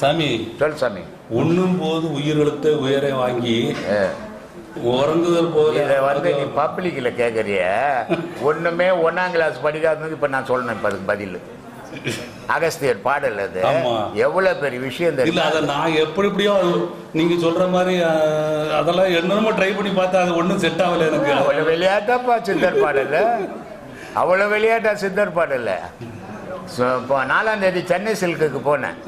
சாமி. சொல் சாமி. உண்ணும் போது உயிரெழுத்த உயரை வாங்கி உறங்குதல் போது இதை வந்து நீ பப்ளிக்கில் கேட்குறிய ஒன்றுமே ஒன்றாம் கிளாஸ் படிக்காதது இப்போ நான் சொல்லணும் இப்போ அதுக்கு பதில். அகஸ்தியர் பாடல் அது. எவ்வளோ பெரிய விஷயம் தெரியும்? அதை நான் எப்படி எப்படியோ அது நீங்க சொல்ற மாதிரி அதெல்லாம் என்னமோ ட்ரை பண்ணி பார்த்தா அது ஒன்றும் செட் ஆகல எனக்கு. அவ்வளோ விளையாட்டாப்பா சித்தர் பாடல். அவ்வளோ விளையாட்டா சித்தர் பாடல். இப்போ நாலாம் தேதி சென்னை சில்க்குக்கு போனேன்.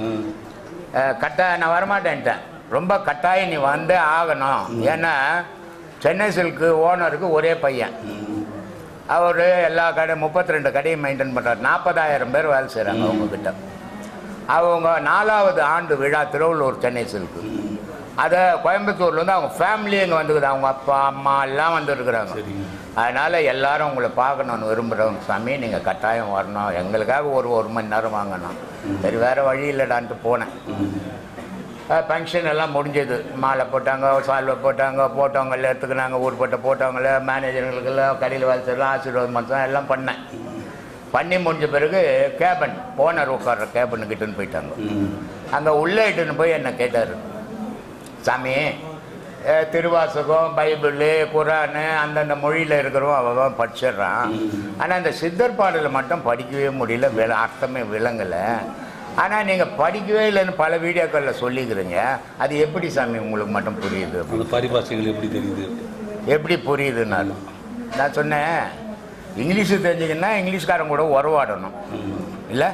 கட்டாயம் நான் வரமாட்டேன்ட்டேன். ரொம்ப கட்டாயம் நீ வந்தே ஆகணும். ஏன்னா சென்னை சில்க்கு ஓனருக்கு ஒரே பையன். அவர் எல்லா கடை முப்பத்தி ரெண்டு கடையும் மெயின்டைன் பண்ணுறாரு நாற்பதாயிரம் பேர் வேலை செய்கிறாங்க அவங்கக்கிட்ட அவங்க நாலாவது ஆண்டு விழா திருவள்ளூர் சென்னை சில்க்கு. அதை கோயம்புத்தூர்லேருந்து அவங்க ஃபேமிலி இங்கே வந்துக்குது அவங்க அப்பா அம்மா எல்லாம் வந்துருக்குறாங்க. அதனால் எல்லாரும் உங்களை பார்க்கணுன்னு விரும்புகிறவங்க சாமி நீங்கள் கட்டாயம் வரணும். எங்களுக்காக ஒரு ஒரு மணி நேரம் வாங்கணும். சரி வேறு வழி இல்லைடான்ட்டு போனேன். ஃபங்க்ஷன் எல்லாம் முடிஞ்சது. மாலை போட்டாங்க சால்வை போட்டாங்க போட்டவங்க எல்லாம் எடுத்துக்கினாங்க ஊர்பட்ட போட்டவங்கள மேனேஜர்களுக்கெல்லாம் கடையில் வேலை செய்யலாம் ஆசீர்வாதம் பண்ணலாம் எல்லாம் பண்ணேன். பண்ணி முடிஞ்ச பிறகு கேபன் ஓனர் உட்கார்ற கேபனு கிட்டன்னு போயிட்டாங்க. அங்கே உள்ளே இட்டுன்னு போய் என்னை கேட்டார். சாமி. திருவாசகம் பைபிளு குரானு அந்தந்த மொழியில் இருக்கிறவன் அவன் படிச்சிடுறான். ஆனால் இந்த சித்தர் பாடலை மட்டும் படிக்கவே முடியல விள அர்த்தமே விளங்கலை. ஆனால் நீங்கள் படிக்கவே இல்லைன்னு பல வீடியோக்களில் சொல்லிக்கிறீங்க. அது எப்படி சாமி உங்களுக்கு மட்டும் புரியுது? அந்த பரிபாஷைகள் எப்படி தெரியுது? எப்படி புரியுதுன்னாலும் நான் சொன்னேன் இங்கிலீஷு தெரிஞ்சுக்கன்னா இங்கிலீஷ்காரன் கூட உறவாடணும். இல்லை.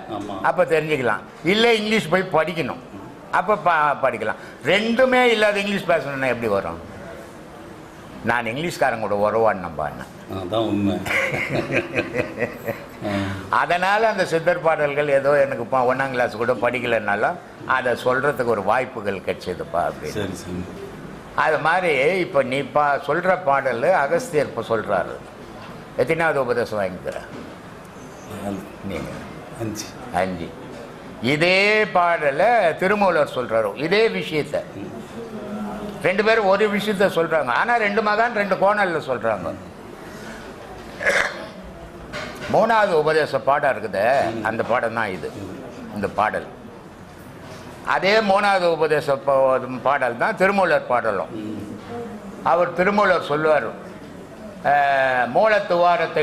அப்போ தெரிஞ்சுக்கலாம். இல்லை இங்கிலீஷ் போய் படிக்கணும். அப்போ ப படிக்கலாம். ரெண்டுமே இல்லாத இங்கிலீஷ் பேசணும்னா எப்படி வரும்? நான் இங்கிலீஷ்காரன் கூட உறவாடினப்பா என்ன? அதான் உண்மை. அதனால் அந்த சித்தர் பாடல்கள் ஏதோ எனக்கு இப்போ ஒன்றாம் கிளாஸ் கூட படிக்கலைன்னாலும் அதை சொல்கிறதுக்கு ஒரு வாய்ப்புகள் கிடைச்சதுப்பா அப்படின்னு. அது மாதிரி இப்போ நீ பா சொல்கிற பாடல் அகஸ்தியர் இப்போ சொல்கிறாரு எத்தனாவது உபதேசம் வாங்கிக்கிற? நீங்கள் அஞ்சு. அஞ்சு. இதே பாடலை திருமூலர் சொல்கிறாரு இதே விஷயத்த. ரெண்டு பேரும் ஒரு விஷயத்த சொல்கிறாங்க ஆனால் ரெண்டு மகான் ரெண்டு கோணலில் சொல்கிறாங்க மூணாவது உபதேச பாடம் இருக்குது அந்த பாடம் தான் இது இந்த பாடல். அதே மூணாவது உபதேச பாடல் தான் திருமூலர் பாடலும். அவர் திருமூலர் சொல்லுவார் மூலத்துவாரத்தை துவாரத்தை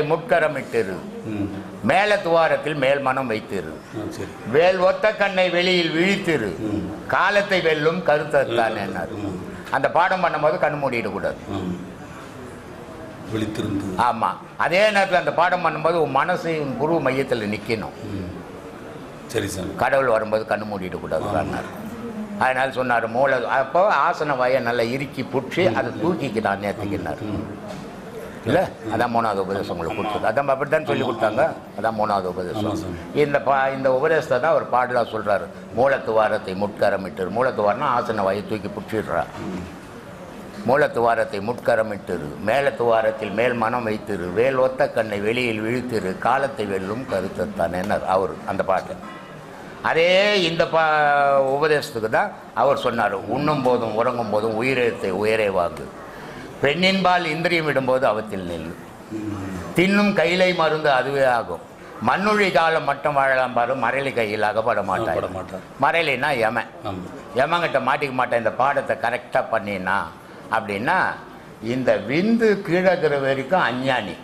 மேல துவாரத்தில் மேல் மனம் வைத்திரு. சரி. வேல் ஒத்த கண்ணை வெளியில் விழித்திரு. காலத்தை வெல்லும் கருத்தான் என்னார் அந்த பாடம் பண்ணும்போது கண் மூடிடக்கூடாது. விழித்திருந்து. ஆமாம் அதே நேரத்தில் அந்த பாடம் பண்ணும்போது உன் மனசு உன் புருவ மையத்தில் நிற்கணும். சரி சாமி கடவுள் வரும்போது கண்ணு மூடிடக்கூடாதுன்னார் அதனால சொன்னார் மூல அப்போ ஆசன வாயை நல்லா இறுக்கி புடிச்சு அதை தூக்கிக்கிட்டான் நேர்த்திக்கினார் இல்லை? அதான் மூணாவது உபதேசம் உங்களுக்கு கொடுத்தது. அதான் அப்படி தான் சொல்லி கொடுத்தாங்க. அதான் மூணாவது உபதேசம். சாமி. இந்த பா இந்த உபதேசத்தை தான் அவர் பாடலாக சொல்கிறாரு மூலத்துவாரத்தை முட்கரமிட்டு மூலத்துவாரம்னா ஆசன வாயை தூக்கி புடிச்சிடுறா. மூலத்துவாரத்தை முட்கரமிட்டிரு. மேல துவாரத்தில் மேல் மனம் வைத்திரு. வேல் ஒத்த கண்ணை வெளியில் விழித்திரு. காலத்தை வெல்லும் கருத்தத்தான் என்ன? அவர் அந்த பாட்டு. அதே இந்த பா உபதேசத்துக்கு தான் அவர் சொன்னார். உண்ணும் போதும் உறங்கும் போதும் உயிரெழுத்தை உயரே வாங்கு. பெண்ணின்பால் இந்திரியம் விடும்போது அவத்தில் நெல்லு தின்னும் கையிலை மருந்து அதுவே ஆகும். மண்ணுழி காலம் மட்டும் வாழலாம் பாரு மரளி கையில் அகப்பட மாட்டார் மரளினா யமன் ஆமாம் எமங்கிட்ட மாட்டிக்க மாட்டேன் இந்த பாடத்தை கரெக்டாக பண்ணினா. அப்படின்னா இந்த விந்து கீழக்கிற வரைக்கும் அஞ்ஞானி.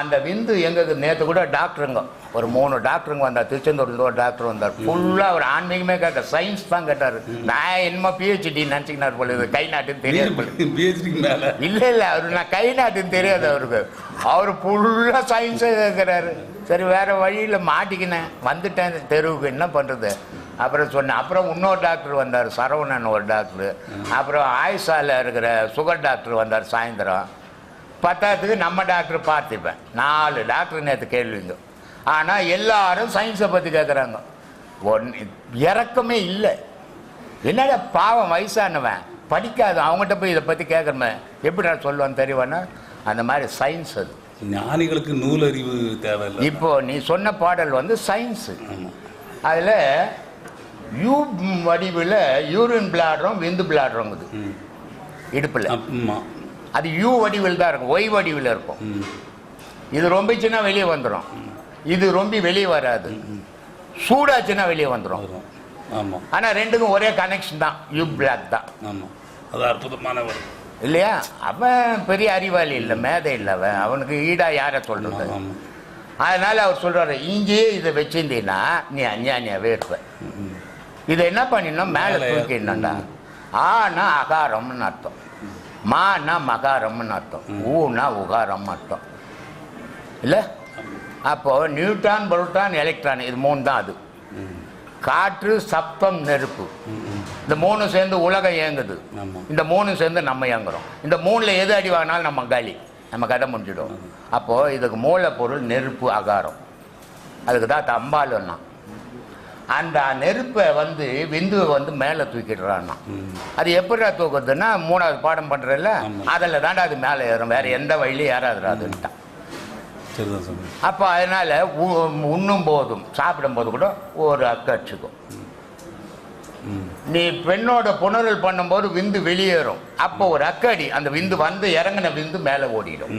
அந்த விந்து எங்களுக்கு நேற்று கூட டாக்டருங்க ஒரு மூணு டாக்டருங்க வந்தார். திருச்செந்தூர்லேருந்து ஒரு டாக்டர் வந்தார். ஃபுல்லாக ஒரு ஆன்மீகமே கேட்க சயின்ஸ் தான் கேட்டார். நான் என்னமோ பிஹெச்டி நினச்சிக்கினார் போல இது. கை நாட்டுன்னு தெரியாது பிஹெச்டிக்கு மேலே. இல்லை இல்லை. அவரு நான் கை நாட்டுன்னு தெரியாது அவருக்கு. அவர் ஃபுல்லாக சயின்ஸே கேட்குறாரு சரி வேறு வழியில் மாட்டிக்கினேன். வந்துட்டேன். தெருவுக்கு என்ன பண்ணுறது அப்புறம் சொன்னேன். அப்புறம் இன்னொரு டாக்டர் வந்தார். சரவணன் ஒரு டாக்டர் அப்புறம் ஆயுஷால இருக்கிற சுகர் டாக்டர் வந்தார் சாயந்தரம். பத்தாத்துக்கு நம்ம டாக்டர் பார்த்துப்பேன். நாலு டாக்டர் நேற்று கேள்விங்க ஆனால் எல்லாரும் சயின்ஸை பற்றி கேட்குறாங்க ஒன் இறக்கமே இல்லை. என்னடா பாவம் வயசானவன்? படிக்காத அவங்ககிட்ட போய் இதை பற்றி கேட்குறமே எப்படி நான் சொல்லுவேன் தெரியுவானா அந்த மாதிரி சயின்ஸ் அது. ஞானிகளுக்கு நூலறிவு தேவையில்லை. இப்போ நீ சொன்ன பாடல் வந்து சயின்ஸு அதில் யூ வடிவில் யூரின் பிளாடுறோம் விந்து பிளாடுறோங்குது இடுப்பில். அது யூ வடிவில் தான் இருக்கும் ஒய் வடிவில் இருக்கும். இது ரொம்பிச்சுன்னா வெளியே வந்துடும் இது ரொம்ப வெளியே வராது. சூடாச்சுன்னா வெளியே வந்துடும் வரும். ஆமா. ஆனால் ரெண்டுக்கும் ஒரே கனெக்ஷன் தான். யூ பிளாக் தான். ஆமா. அது அற்புதமானவர் இல்லையா? அவன் பெரிய அறிவாளி இல்லை மேதை இல்லை அவன். அவனுக்கு ஈடா யாரை சொல்றது? ஆமா அதனால அவர் சொல்றாரு இங்கேயே இதை வச்சிருந்தீங்கன்னா நீ அஞ்ஞானியாவே இருப்ப. இதை என்ன பண்ணிடணும்? மேலே தூக்கிடணும்டா. ஆனா அகாரம்னு அர்த்தம். மானா மகாரம்னு அர்த்தம். ஊனா உகாரம்னு அர்த்தம். இல்லை? அப்போ நியூட்ரான் புரோட்டான் எலக்ட்ரான் இது மூணு தான் அது. காற்று சப்தம் நெருப்பு. இந்த மூணு சேர்ந்து உலகம் இயங்குது. இந்த மூணு சேர்ந்து நம்ம இயங்குறோம். இந்த மூணில் எது அடி வாங்கினாலும் நம்ம காலி. நம்ம கதை முடிஞ்சிடும். அப்போது இதுக்கு மூலப்பொருள் நெருப்பு அகாரம். அதுக்கு தான் தம்பாலுன்னா அந்த நெருப்பை வந்து விந்துவை வந்து மேலே தூக்கிடுறான்னா அது எப்படிடா தூக்குறதுன்னா மூணாவது பாடம் பண்ணுறல. அதில் தாண்டா அது மேலே ஏறும். வேறு எந்த வழியிலும் ஏறாதுடா அதுன்ட்டான் அப்போ அதனால் உண்ணும் போதும் சாப்பிடும் போது கூட ஒரு அக்கு அடிச்சுக்கும். ம். நீ பெண்ணோட புணரல் பண்ணும்போது விந்து வெளியேறும். அப்போ ஒரு அக்கடி அந்த விந்து வந்து இறங்கின விந்து மேலே ஓடிடும்.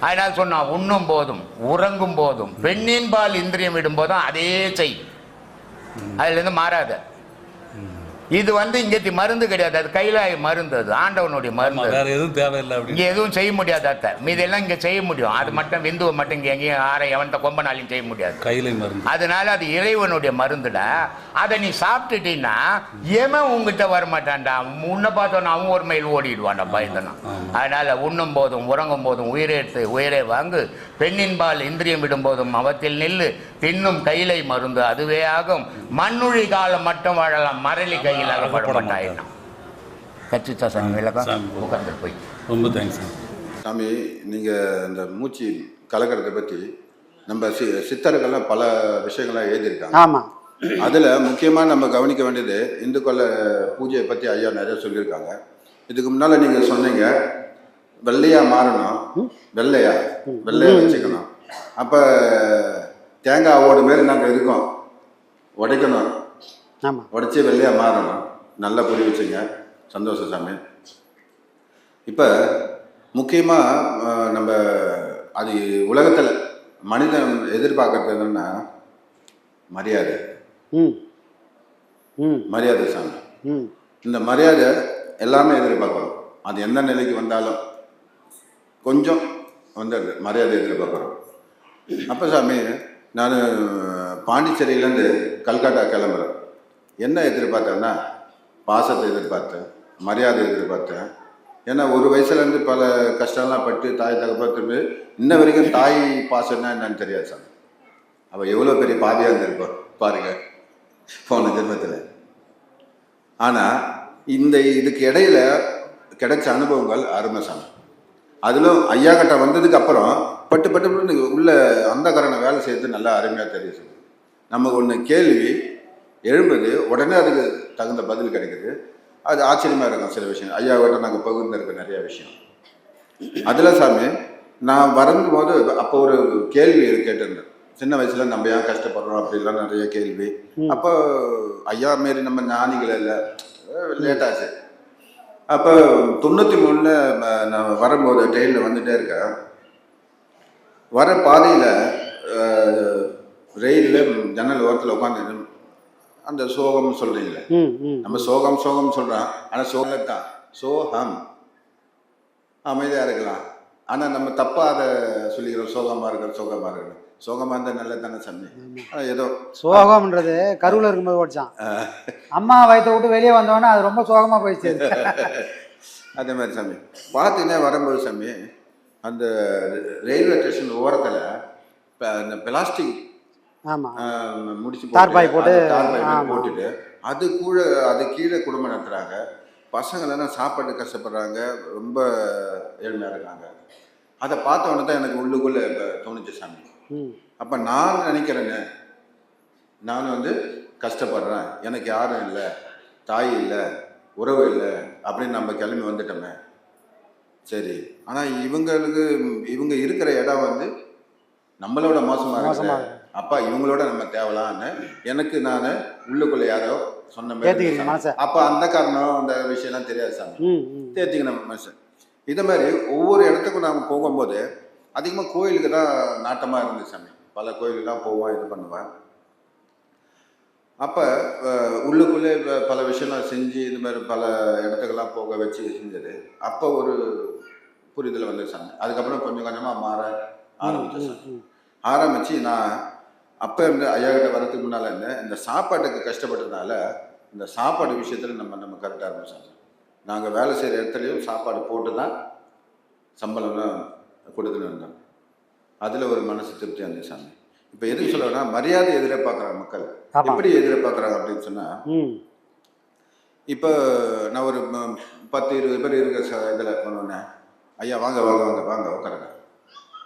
அதனால சொன்னான் உண்ணும் போதும் உறங்கும் போதும் பெண்ணின் பால் இந்திரியம் விடும் போதும் அதே செய். அதுலேருந்து மாறாத. இது வந்து இங்கே மருந்து கிடையாது. அது கைலாய மருந்து அது. ஆண்டவனுடைய மருந்து. வேற எதுவும் தேவையில்லை இங்கே எதுவும் செய்ய முடியாது அத்தை. மீதெல்லாம் இங்கே செய்ய முடியும். அது மட்டும் விந்துவை மட்டும் இங்கே எங்கேயும் யாரை எவன்கிட்ட கொம்பனாலையும் செய்ய முடியாது. கையிலை மருந்து. அதனால அது இறைவனுடைய மருந்துடா அதை நீ சாப்பிட்டுட்டீன்னா ஏமன் உங்ககிட்ட வரமாட்டான்டா? உன்னை பார்த்தோன்னா அவன் ஒரு மைல் ஓடிடுவான்டா பயந்தனா. அதனால உண்ணும் போதும் உறங்கும் போதும் உயிரை எடுத்து உயிரை வாங்கு. பெண்ணின் பால் இந்திரியம் விடும் போதும் அவத்தில் நில்லு. தின்னும் கையிலை மருந்து அதுவே ஆகும். மண்ணுழி காலம் மட்டும் வாழலாம். மரளி கையில் மாட்டாயினா கச்சிச்சா சாமி விளக்கம். உட்காந்து போய். ரொம்ப தேங்க்ஸ் சாமி. நீங்கள் இந்த மூச்சு கலக்கிறத பற்றி நம்ம சி சித்தர்கள்லாம் பல விஷயங்கள்லாம் எழுதியிருக்காங்க. ஆமாம் அதில் முக்கியமாக நம்ம கவனிக்க வேண்டியது இந்துக்கள பூஜையை பற்றி ஐயா நிறைய சொல்லியிருக்காங்க. இதுக்கு முன்னால் நீங்கள் சொன்னீங்க வெள்ளையா மாறணும் வெள்ளையா வெள்ளையா வச்சுக்கணும். அப்போ தேங்காய் ஓடு மாரி நாங்கள் இருக்கோம். உடைக்கணும். ஆமாம் உடச்சி வெள்ளையாக மாறணும். நல்லா புரிய வச்சுங்க. சந்தோஷம் சாமி. இப்போ முக்கியமாக நம்ம அது உலகத்தில் மனிதன் எதிர்பார்க்கறது என்னன்னா மரியாதை. மரியாதை சாமி. ம். இந்த மரியாதை எல்லாமே எதிர்பார்க்குறோம் அது எந்த நிலைக்கு வந்தாலும் கொஞ்சம் வந்துடுது மரியாதை எதிர்பார்க்குறோம் அப்போ சாமி நான் பாண்டிச்சேரியிலேருந்து கல்கட்டா கிளம்புறேன். என்ன எதிர்பார்த்தேன்னா பாசத்தை எதிர்பார்த்தேன் மரியாதை எதிர்பார்த்தேன். ஏன்னா ஒரு வயசுலேருந்து பல கஷ்டம்லாம் பட்டு தாய் தகப்பத்து இன்ன வரைக்கும் தாய் பாசம்னா என்னன்னு தெரியாது சார் அவள் எவ்வளோ பெரிய பாதியாக இருந்திருப்பான் பாருங்கள் போன ஜென்மத்தில். ஆனால் இந்த இதுக்கு இடையில கிடைச்ச அனுபவங்கள் அருமை சாமி. அதிலும் ஐயா கட்ட வந்ததுக்கு அப்புறம் பட்டு பட்டு பட்டு உள்ள அந்த கரணை வேலை செய்யறது நல்லா அருமையாக தெரியும் நமக்கு ஒன்று கேள்வி எழும்புது உடனே அதுக்கு தகுந்த பதில் கிடைக்குது. அது ஆச்சரியமாக இருக்கும் சில விஷயம் ஐயா கிட்ட நாங்கள் பகிர்ந்திருக்க நிறைய விஷயம். அதில் சாமி நான் வரும்போது அப்போ ஒரு கேள்வி கேட்டிருந்தேன். சின்ன வயசுல நம்ம ஏன் கஷ்டப்படுறோம் அப்படிலாம் நிறைய கேள்வி. அப்போ ஐயா மாரி நம்ம ஞானிகள் இல்லை லேட் ஆச்சு அப்போ தொண்ணூற்றி மூணில் நான் வரும்போது ட்ரெயினில் வந்துட்டே இருக்கேன். வர பாதையில் ரயிலில் ஜன்னல் ஓரத்தில் உட்காந்து அந்த சோகம் ம் நம்ம சோகம் சோகம் சொல்கிறோம் ஆனால் சோகம் தான் சோகம். அமைதியாக இருக்கலாம். ஆனால் நம்ம தப்பாக அதை சொல்லிக்கிறோம். சோகமாக இருக்கிறோம் சோகமாக இருக்கிறோம். சோகமாக இருந்தால் நல்ல தானே சாமி ஏதோ சோகம்ன்றது கருவில் இருக்கும்போது ஓடிச்சான். அம்மா வயிற்ற விட்டு வெளியே வந்தோடனே அது ரொம்ப சோகமா போயிடுச்சு. அது. அதே மாதிரி சாமி. பார்த்துக்கினே வரும்போது சாமி அந்த ரயில்வே ஸ்டேஷன் ஓரத்தில் இந்த பிளாஸ்டிக் முடிச்சு தார்பாய் போட்டு. போட்டுட்டு அது கூட அது கீழே குடும்பம் நடத்துகிறாங்க பசங்களெல்லாம் சாப்பாடு கஷ்டப்படுறாங்க ரொம்ப ஏழ்மையாக இருக்காங்க. அதை பார்த்த உடனே தான் எனக்கு உள்ளுக்குள்ளே இப்ப தோணுச்சு சாமி. அப்போ நான் நினைக்கிறேன்னு நான் வந்து கஷ்டப்படுறேன். எனக்கு யாரும் இல்லை தாய் இல்லை உறவு இல்லை அப்படின்னு நம்ம கிளம்பி வந்துட்டோமே. சரி. ஆனால் இவங்களுக்கு இவங்க இருக்கிற இடம் வந்து நம்மளோட மோசமாக மோசமா இருக்கு. அப்பா இவங்களோட நம்ம தேவலான்னு எனக்கு நான் உள்ளுக்குள்ள யாரோ சொன்ன மாதிரி. அப்போ அந்த காரணம் அந்த விஷயம்லாம் தெரியாது சாமி. ம் தேர்த்திக்கணும் மனுஷன் இதே மாதிரி ஒவ்வொரு இடத்துக்கும் நாம் போகும்போது அதிகமாக கோயிலுக்கு தான் நாட்டமாக இருந்துச்சு சாமி. பல கோயிலுக்குலாம் போவோம் இது பண்ணுவேன் அப்போ உள்ளுக்குள்ளே பல விஷயம்லாம் செஞ்சு இது மாதிரி பல இடத்துக்கெல்லாம் போக வச்சு செஞ்சது. அப்போ ஒரு புரிதல் வந்து சாமி. அதுக்கப்புறம் கொஞ்சம் கொஞ்சமாக மாற ஆரம்பிச்சேன் ஆரம்பித்து நான் அப்போ இருந்து ஐயா கிட்ட வரதுக்கு முன்னால் இருந்தேன் இந்த சாப்பாட்டுக்கு கஷ்டப்பட்டதுனால இந்த சாப்பாடு விஷயத்தில் நம்ம நம்ம கரெக்டாக இருந்தோம் நாங்கள் வேலை செய்கிற இடத்துலையும் சாப்பாடு போட்டு தான் சம்பளம்லாம் கொடுத்துட்டு இருந்தோம் அதில் ஒரு மனசு திருப்தி அந்த சாமி. இப்போ எதுக்கு சொல்லணும்னா மரியாதை எதிர்பார்க்குறாங்க மக்கள். எப்படி எதிர்பார்க்குறாங்க அப்படின்னு சொன்னால் இப்போ நான் ஒரு பத்து இருபது பேர் இருக்க ச இதில் பண்ணோன்னே ஐயா வாங்க வாங்க வாங்க வாங்க உட்காருங்க.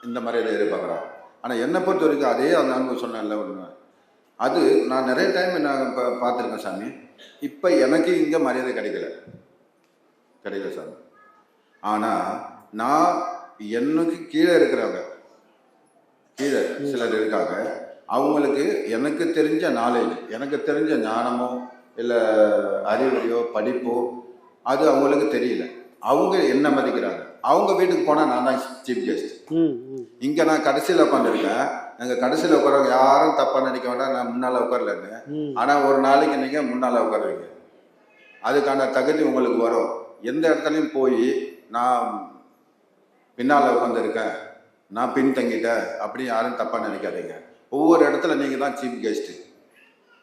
இந்த மாதிரி இதை எதிர்பார்க்குறாங்க. ஆனால் என்னை பொறுத்த வரைக்கும் அதே அந்த அனுபவம் சொன்னேன்ல ஒன்று அது நான் நிறைய டைம் நான் இப்போ பார்த்துருக்கேன் சாமி. இப்போ எனக்கு இங்கே மரியாதை கிடைக்கல. கிடைக்கல சாமி. ஆனால் நான் எனக்கு கீழே இருக்கிறவங்க கீழே சிலர் இருக்காங்க. அவங்களுக்கு எனக்கு தெரிஞ்ச நாலேஜ் எனக்கு தெரிஞ்ச ஞானமோ இல்லை அறிவுரையோ படிப்போ அது அவங்களுக்கு தெரியல. அவங்க என்ன மதிக்கிறாங்க? அவங்க வீட்டுக்கு போனால் நான் தான் சீஃப் கெஸ்ட் இங்கே நான் கடைசியில் உட்காந்துருக்கேன் எங்கள் கடைசியில் உட்காரவங்க யாரும் தப்பாக நினைக்க வேண்டாம். நான் முன்னால் உட்காரலன்னு. ஆனால் ஒரு நாளைக்கு நீங்கள் முன்னால் உட்காருவீங்க அதுக்கான தகுதி உங்களுக்கு வரும். எந்த இடத்துலையும் போய் நான் பின்னால் உட்காந்துருக்கேன் நான் பின்தங்கிட்டேன் அப்படி யாரும் தப்பாக நினைக்காதீங்க. ஒவ்வொரு இடத்துல நீங்கள் தான் சீஃப் கெஸ்ட்டு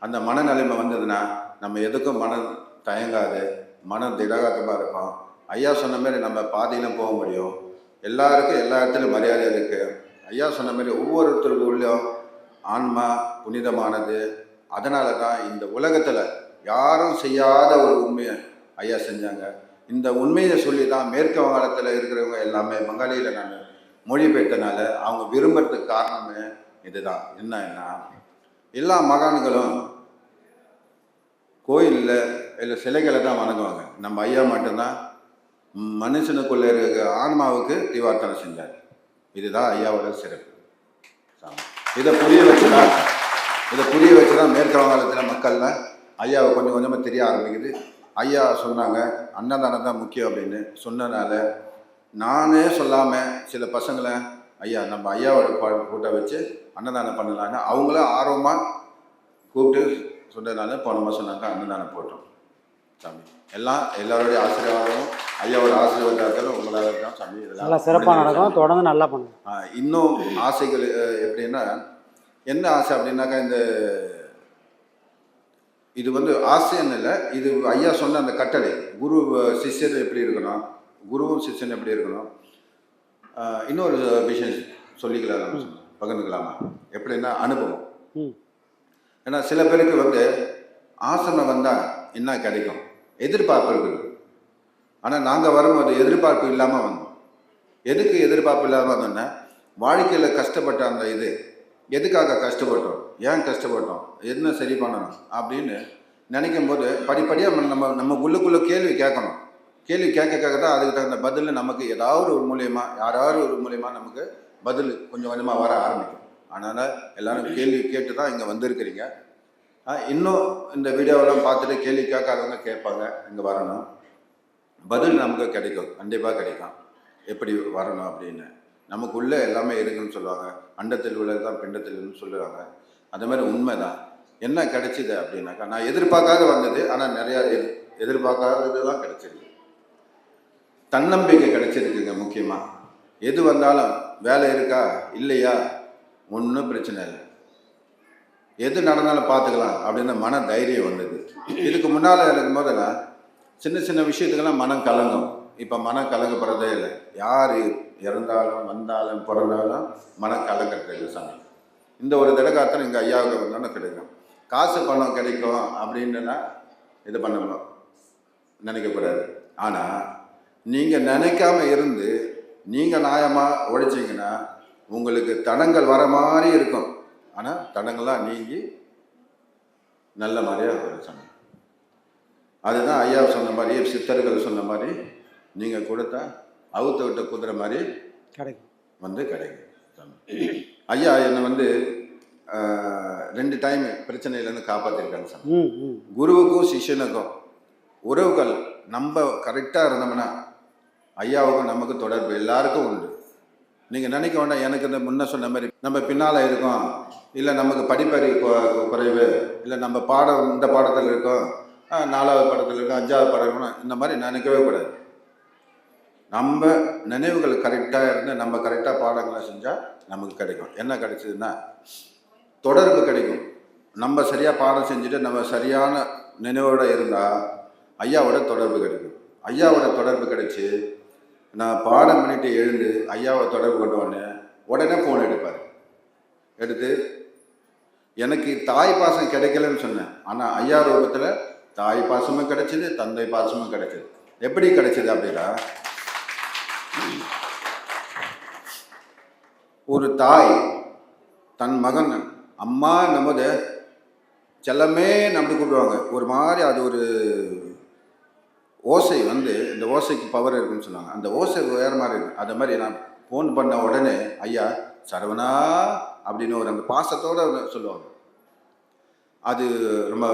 அந்த மனநிலைமை வந்ததுன்னா நம்ம எதுக்கும் மனம் தயங்காது. மனம் திடகாத்தமாக இருக்கும். ஐயா சொன்ன மாதிரி நம்ம பாதையிலும் போக முடியும். எல்லாருக்கும் எல்லா இடத்துலையும் மரியாதை இருக்குது ஐயா சொன்ன மாதிரி ஒவ்வொருத்தருக்கு உள்ளேயும் ஆன்மா புனிதமானது. அதனால தான் இந்த உலகத்தில் யாரும் செய்யாத ஒரு உண்மையை ஐயா செஞ்சாங்க. இந்த உண்மையை சொல்லி தான் மேற்கு வங்காளத்தில் இருக்கிறவங்க எல்லாமே பங்காளியில் நான் மொழிபெயர்த்தனால அவங்க விரும்புறதுக்கு காரணமே இதுதான். என்னன்னா எல்லா மகான்களும் கோயிலில் இல்லை சிலைகளை தான் வணங்குவாங்க. நம்ம ஐயா மட்டும்தான் மனுஷனுக்குள்ள இருக்க ஆன்மாவுக்கு திவார்த்தனை செஞ்சார். இதுதான் ஐயாவோட சிறப்பு. இதை புரிய வச்சுதான் இதை புரிய வச்சுதான் மேற்கு வங்காளத்தில் மக்கள்லாம் ஐயாவை கொஞ்சம் கொஞ்சமாக தெரிய ஆரம்பிக்குது. ஐயா சொன்னாங்க அன்னதானம் தான் முக்கியம் அப்படின்னு சொன்னனால நானே சொல்லாமல் சில பசங்களை ஐயா நம்ம ஐயாவோட கூட்ட வச்சு அன்னதானம் பண்ணலான்னு அவங்களும் ஆர்வமாக கூப்பிட்டு சொன்னதுனால போன மாதம் நாங்கள் அன்னதானம் போட்டோம். சாமி. எல்லாம் எல்லாருடைய ஆசீர்வாதமும் ஐயாவோட ஆசீர்வாதத்தாலும் உங்களால் தான் சாமி. நல்லா சிறப்பாக நடக்கும். தொடர்ந்து நல்லா பண்ணுங்க இன்னும் ஆசைகள் எப்படின்னா என்ன ஆசை அப்படின்னாக்கா இந்த இது வந்து ஆசைன்னு இல்லை. இது ஐயா சொன்ன அந்த கட்டளை. குரு சிஷ்யர் எப்படி இருக்கணும்? குருவும் சிஷ்யன் எப்படி இருக்கணும்? இன்னொரு விஷயம் சொல்லிக்கலாம். பகிர்ந்துக்கலாமா? எப்படின்னா அனுபவம். ஏன்னா சில பேருக்கு வந்து ஆசனம் வந்தால் என்ன கிடைக்கும்? எதிர்பார்ப்பு இருக்குது ஆனால் நாங்கள் வரும்போது எதிர்பார்ப்பு இல்லாமல் வந்தோம். எதுக்கு எதிர்பார்ப்பு இல்லாமல் வந்தோன்னா வாழ்க்கையில் கஷ்டப்பட்ட அந்த இது எதுக்காக கஷ்டப்பட்டோம்? ஏன் கஷ்டப்பட்டோம்? என்ன சரி பண்ணணும்? அப்படின்னு நினைக்கும் போது படிப்படியாக நம்ம நம்ம உள்ளுக்குள்ளே கேள்வி கேட்கணும். கேள்வி கேட்க கேட்க தான் அதுக்கு தகுந்த பதில் நமக்கு ஏதாவது ஒரு மூலியமாக யாராவது ஒரு மூலியமாக நமக்கு பதில் கொஞ்சம் கொஞ்சமாக வர ஆரம்பிக்கும். அதனால் எல்லோரும் கேள்வி கேட்டு தான் இங்கே வந்திருக்கிறீங்க. இன்னும் இந்த வீடியோவெல்லாம் பார்த்துட்டு கேள்வி கேட்காதவங்க கேட்பாங்க இங்கே வரணும். பதில் நமக்கு கிடைக்கும் கண்டிப்பாக கிடைக்கும். எப்படி வரணும் அப்படின்னு. நமக்குள்ளே எல்லாமே இருக்குன்னு சொல்லுவாங்க. அண்டத்தில் உள்ளதான் பிண்டத்தில் சொல்லுவாங்க. அந்த மாதிரி உண்மை தான் என்ன கிடைச்சிது அப்படின்னாக்கா நான் எதிர்பார்க்காத வந்தது ஆனால் நிறையா எதிர் தான் கிடைச்சிருக்கு தன்னம்பிக்கை கிடைச்சிருக்குங்க முக்கியமாக எது வந்தாலும் வேலை இருக்கா இல்லையா? ஒன்றும் பிரச்சனை இல்லை. எது நடந்தாலும் பார்த்துக்கலாம் அப்படின்னு மன தைரியம் வந்தது. இதுக்கு முன்னால் இருக்கும் போதெல்லாம் சின்ன சின்ன விஷயத்துக்கெல்லாம் மனம் கலங்கும். இப்போ மனம் கலங்கப்படுறதே இல்லை. யார் இறந்தாலும் வந்தாலும் பிறந்தாலும் மனம் கலங்கிறது இல்லை சாமி. இந்த ஒரு திடகாத்திரம் இங்கே ஐயாவுக்கு வந்தோன்னே கிடைக்கும் காசு பணம் கிடைக்கும் அப்படின்னுனா இது பண்ணணும். நினைக்கக்கூடாது. ஆனால் நீங்கள் நினைக்காம இருந்து நீங்கள் நியாயமாக உழைச்சிங்கன்னா உங்களுக்கு தடங்கள் வர மாதிரி இருக்கும். ஆனால் தடங்கள்லாம் நீங்கி நல்ல மாதிரியாக சாமி அதுதான் ஐயா சொன்ன மாதிரி சித்தர்கள் சொன்ன மாதிரி நீங்கள் கொடுத்தா அவுத்த விட்ட குதிரை மாதிரி கிடைக்கும். வந்து கிடைக்கும். ஐயா என்னை வந்து ரெண்டு டைம் பிரச்சனையிலேருந்து காப்பாற்றிருக்காங்க ம் குருவுக்கும் சிஷ்யனுக்கும் உறவுகள் நம்ம கரெக்டாக இருந்தோம்னா ஐயாவுக்கும் நமக்கு தொடர்பு எல்லாருக்கும் உண்டு. நீங்கள் நினைக்க வேண்டாம் எனக்கு இந்த முன்ன சொன்ன மாதிரி நம்ம பின்னால் இருக்கோம். இல்லை நமக்கு படிப்பறிவு கொ- குறைவு. இல்லை நம்ம பாடம் இந்த பாடத்தில் இருக்கோம். நாலாவது பாடத்தில் இருக்கோம் அஞ்சாவது பாடம் இருக்கணும் இந்த மாதிரி நினைக்கவே கூடாது. நம்ம நினைவுகள் கரெக்டாக இருந்து நம்ம கரெக்டாக பாடங்களை செஞ்சால் நமக்கு கிடைக்கும். என்ன கிடைச்சதுன்னா தொடர்பு கிடைக்கும். நம்ம சரியாக பாடம் செஞ்சுட்டு நம்ம சரியான நினைவோடு இருந்தால் ஐயாவோட தொடர்பு கிடைக்கும். ஐயாவோட தொடர்பு கிடைச்சி நான் பாடம் பண்ணிட்டு எழுந்து ஐயாவை தொடர்பு கொண்ட உடனே உடனே ஃபோன் எடுப்பார். எடுத்து எனக்கு தாய் பாசம் கிடைக்கலன்னு சொன்னேன். ஆனால் ஐயா ரூபத்தில் தாய் பாசமும் கிடைச்சிது தந்தை பாசமும் கிடைச்சிது. எப்படி கிடைச்சிது அப்படின்னா ஒரு தாய் தன் மகன் அம்மா நமது செல்லமே நம்பி கூப்பிடுவாங்க. ஒரு மாதிரி அது ஒரு ஓசை வந்து இந்த ஓசைக்கு பவர் இருக்குன்னு சொன்னாங்க. அந்த ஓசை வேறு மாதிரி இருக்கு. அது மாதிரி நான் ஃபோன் பண்ண உடனே ஐயா சரவணா அப்படின்னு ஒரு அந்த பாசத்தோடு சொல்லுவாங்க. அது ரொம்ப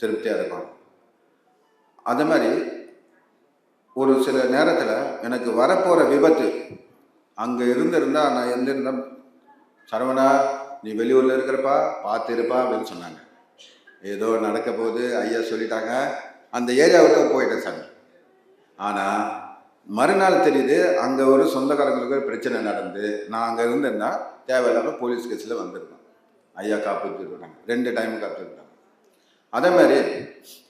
திருப்தியாக இருக்கும். அது மாதிரி ஒரு சில நேரத்தில் எனக்கு வரப்போகிற விபத்து அங்கே இருந்திருந்தால் நான் இருந்திருந்தேன் சரவணா நீ வெளியூரில் இருக்கிறப்பா பார்த்து இருப்பா அப்படின்னு சொன்னாங்க. ஏதோ நடக்க போகுது ஐயா சொல்லிட்டாங்க. அந்த ஏரியாவுக்கு போயிட்டேன் சாமி. ஆனால் மறுநாள் தெரியுது அங்கே ஒரு சொந்தக்காரங்களுக்கு ஒரு பிரச்சனை நடந்து நான் அங்கே இருந்தேன்னா தேவையில்லாமல் போலீஸ் கேஸில் வந்திருக்கேன் ஐயா காப்பாற்றிருக்காங்க ரெண்டு டைம் காப்பாற்றிருக்காங்க அதே மாதிரி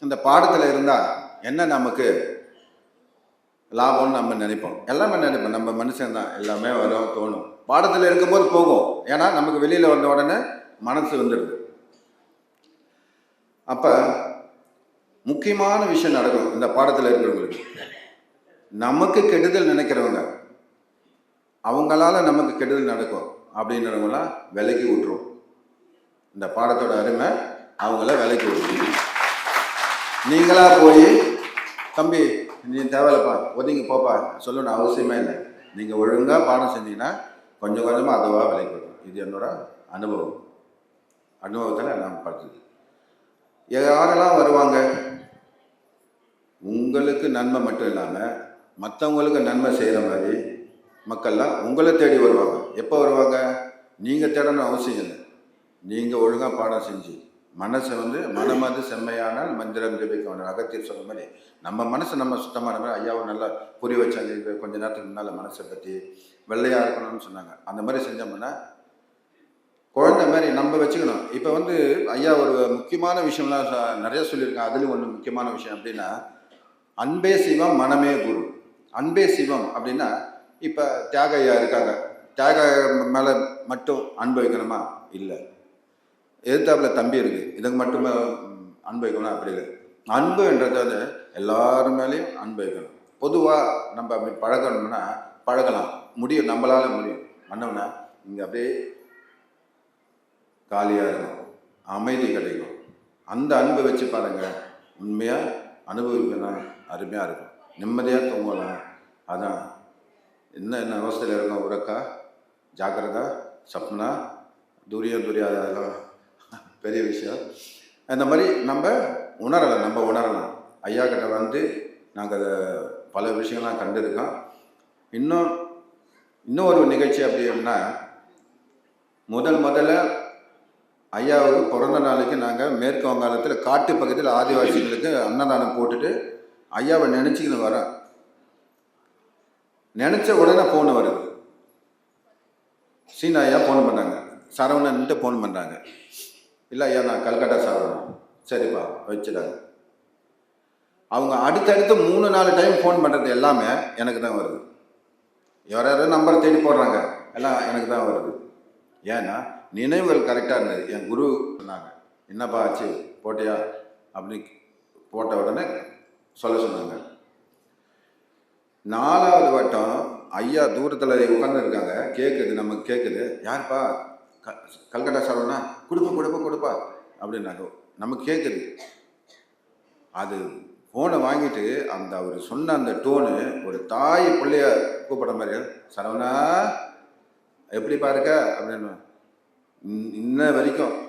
இந்த பாடத்தில் இருந்தால் என்ன நமக்கு லாபம்னு நம்ம நினைப்போம். எல்லாமே நினைப்போம். நம்ம மனுஷன் தான். எல்லாமே வரும் தோணும். பாடத்தில் இருக்கும்போது போகும். ஏன்னா நமக்கு வெளியில் வந்த உடனே மனசு வந்துடுது. அப்போ முக்கியமான விஷயம் நடக்கும் இந்த பாடத்தில் இருக்கிறவங்களுக்கு. நமக்கு கெடுதல் நினைக்கிறவங்க அவங்களால நமக்கு கெடுதல் நடக்கும் அப்படின்றவங்களாம் விலைக்கு விட்டுரும். இந்த பாடத்தோட அருமை அவங்கள விலைக்கு விட்டுரும். நீங்களா போய் தம்பி நீ தேவையில்லப்பா ஒதுங்கி போப்பா சொல்லணும் அவசியமே இல்லை. நீங்கள் ஒழுங்காக பாடம் செஞ்சீங்கன்னா கொஞ்சம் கொஞ்சமாக அதுவாக விலைக்கு வரும் இது என்னோட அனுபவம். அனுபவத்தில் நான் பார்த்தது யாரெல்லாம் வருவாங்க? உங்களுக்கு நன்மை மட்டும் இல்லாமல் மற்றவங்களுக்கு நன்மை செய்கிற மாதிரி மக்கள்லாம் உங்களை தேடி வருவாங்க. எப்போ வருவாங்க? நீங்கள் தேடணும் அவசியம் இல்லை. நீங்கள் ஒழுங்காக பாடம் செஞ்சு மனசை வந்து மனமது செம்மையானால் மந்திரம் ஜெபிக்க வேண்டாம். அகத்தியர் சொன்ன மாதிரி நம்ம மனசை நம்ம சுத்தமான மாதிரி ஐயாவை நல்லா புரிய வச்சாங்க. கொஞ்சம் கொஞ்ச நேரத்துக்கு முன்னால் மனசை பற்றி வெள்ளையாக இருக்கணும்னு சொன்னாங்க. அந்த மாதிரி செஞ்சோம்னா குழந்தை மாதிரி நம்ம வச்சுக்கணும். இப்போ வந்து ஐயா ஒரு முக்கியமான விஷயம்லாம் நிறைய சொல்லியிருக்கேன் அதுலேயும் ஒன்று முக்கியமான விஷயம் அப்படின்னா அன்பே சிவம் மனமே குரு. அன்பே சிவம் அப்படின்னா இப்போ தியாகையா இருக்காங்க. தியாக மேலே மட்டும் அன்பு வைக்கணுமா? இல்லை. எதிர்த்தாப்புல தம்பி இருக்கு. இதுக்கு மட்டும் அன்பு வைக்கணும்? அப்படி இல்லை. அன்புன்றது வந்து எல்லாரும் மேலேயும் அன்பு வைக்கணும். பொதுவாக நம்ம அப்படி பழகணும்னா பழகலாம். முடியும். நம்மளால முடியும். பண்ணோம்னா இங்கே அப்படியே காலியாக இருக்கும். அமைதி கிடைக்கும். அந்த அன்பை வச்சு பாருங்க. உண்மையாக அனுபவிக்கணும். அருமையாக இருக்கும். நிம்மதியாக தூங்கலாம். அதான். என்ன என்ன அவஸ்தையில் இருக்கோம்? உறக்கா? ஜாக்கிரதா? சப்னா? துரியம் துரியா அதெல்லாம் பெரிய விஷயம். அந்த மாதிரி நம்ம உணரலாம் நம்ம உணரலாம். ஐயா கிட்ட வந்து நாங்கள் அதை பல விஷயங்கள்லாம் கண்டிருக்கோம். இன்னும் இன்னும் ஒரு நிகழ்ச்சி அப்படின்னா முதல் முதல்ல ஐயாவுக்கு பிறந்த நாளைக்கு நாங்கள் மேற்கு வங்காளத்தில் காட்டு பக்கத்தில் ஆதிவாசிகளுக்கு அன்னதானம் போட்டுட்டு ஐயாவை நினச்சிக்கின்னு வரோம் நினச்ச உடனே ஃபோன் வருது. சீனா ஐயா ஃபோன் பண்ணாங்க? சரவணன்ட்டு ஃபோன் பண்ணுறாங்க இல்லை ஐயா நான் கல்கட்டா சரவணன். சரிப்பா வச்சுட்டாங்க அவங்க அடுத்தடுத்து மூணு நாலு டைம் ஃபோன் பண்ணுறது எல்லாமே எனக்கு தான் வருது. யார் யாரோ நம்பர் தேடி போடுறாங்க? எல்லாம் எனக்கு தான் வருது. ஏன்னா நினைவுகள் கரெக்டாக இருந்தது. என் குரு சொன்னாங்க என்னப்பா ஆச்சு? போட்டியா? அப்படி போட்ட உடனே சொல்ல சொன்னாங்க. நாலாவது வட்டம் ஐயா தூரத்தில் உட்காந்துருக்காங்க கேட்குது நமக்கு கேட்குது யாருப்பா? க கல்கட்டா சரவணா கொடுப்பா கொடுப்பா கொடுப்பா. அப்படின்னாங்க. நமக்கு கேட்குது அது ஃபோனை வாங்கிட்டு அந்த அவர் சொன்ன அந்த டோனு ஒரு தாய் பிள்ளைய கூப்பிட்ற மாதிரி சரவணா எப்படி பாருக்க அப்படின்னு. இன்- இன்ன வரைக்கும்.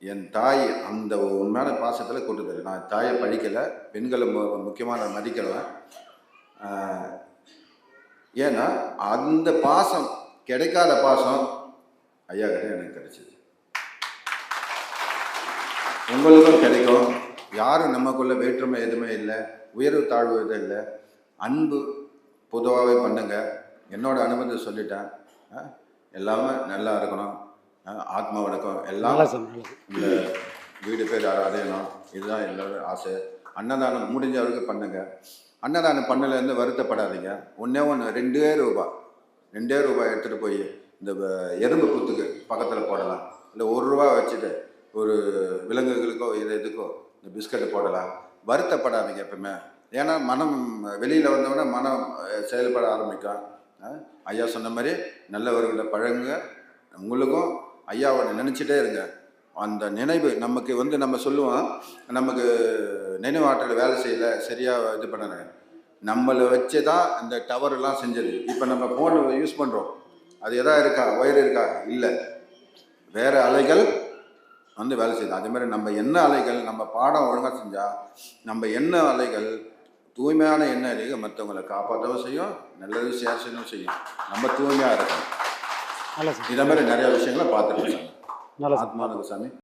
என் தாய் அந்த உண்மையான பாசத்தில் கொண்டு நான் தாயை படிக்கலை பெண்களை மு- முக்கியமான நான் மதிக்கலை ஏன்னா அந்த பாசம் கிடைக்காத பாசம் ஐயா கிட்ட எனக்கு கிடைச்சிது. உங்களுக்கும் கிடைக்கும். யாரும் நமக்குள்ள வேற்றுமை எதுவுமே இல்லை உயர்வு தாழ்வு எதுவும் இல்லை. அன்பு பொதுவாகவே பண்ணுங்க. என்னோட அனுபவத்தை சொல்லிட்டேன். எல்லாமே நல்லா இருக்கணும். ஆத்ம வணக்கம் எல்லாம் இந்த வீடு பேர் அடையணும் இதுதான் எல்லாரும் ஆசை. அன்னதானம் முடிஞ்ச அளவுக்கு பண்ணுங்க. அன்னதானம் பண்ணலேருந்து வருத்தப்படாதீங்க. ஒன்றே ஒன்று ரெண்டே ரூபாய் ரெண்டே ரூபாய் எடுத்துகிட்டு போய் இந்த எறும்பு புத்துக்கு பக்கத்தில் போடலாம். இல்லை ஒரு ரூபா வச்சுட்டு ஒரு விலங்குகளுக்கோ இது இதுக்கோ இந்த பிஸ்கட்டு போடலாம். வருத்தப்படாதீங்க எப்பவுமே. ஏன்னா மனம் வெளியில் வந்தவொடனே மனம் செயல்பட ஆரம்பிக்கும். ஐயா சொன்ன மாதிரி நல்லவர்களை பழகுங்க. உங்களுக்கும் ஐயாவை நினச்சிட்டே இருங்க. அந்த நினைவு நமக்கு வந்து நம்ம சொல்லுவோம் நமக்கு நினைவாற்றல் வேலை செய்யலை சரியாக இது பண்ணலை. நம்மளை வச்சு தான் இந்த டவர்லாம் செஞ்சது. இப்போ நம்ம ஃபோன் யூஸ் பண்ணுறோம் அது எதாவது இருக்கா? ஒயர் இருக்கா? இல்லை. வேறு அலைகள் வந்து வேலை செய்யுது. அதே மாதிரி நம்ம என்ன அலைகள் நம்ம பாடம் ஒழுங்காக செஞ்சால் நம்ம என்ன அலைகள் தூய்மையான எண்ணெய் அலைகள் மற்றவங்களை காப்பாற்றவும் செய்யும் நல்லது சேர்ச்சனும் செய்யும். நம்ம தூய்மையாக இருக்கணும். இதே மாதிரி நிறைய விஷயங்களை சாமி ஆத்மானந்த சாமி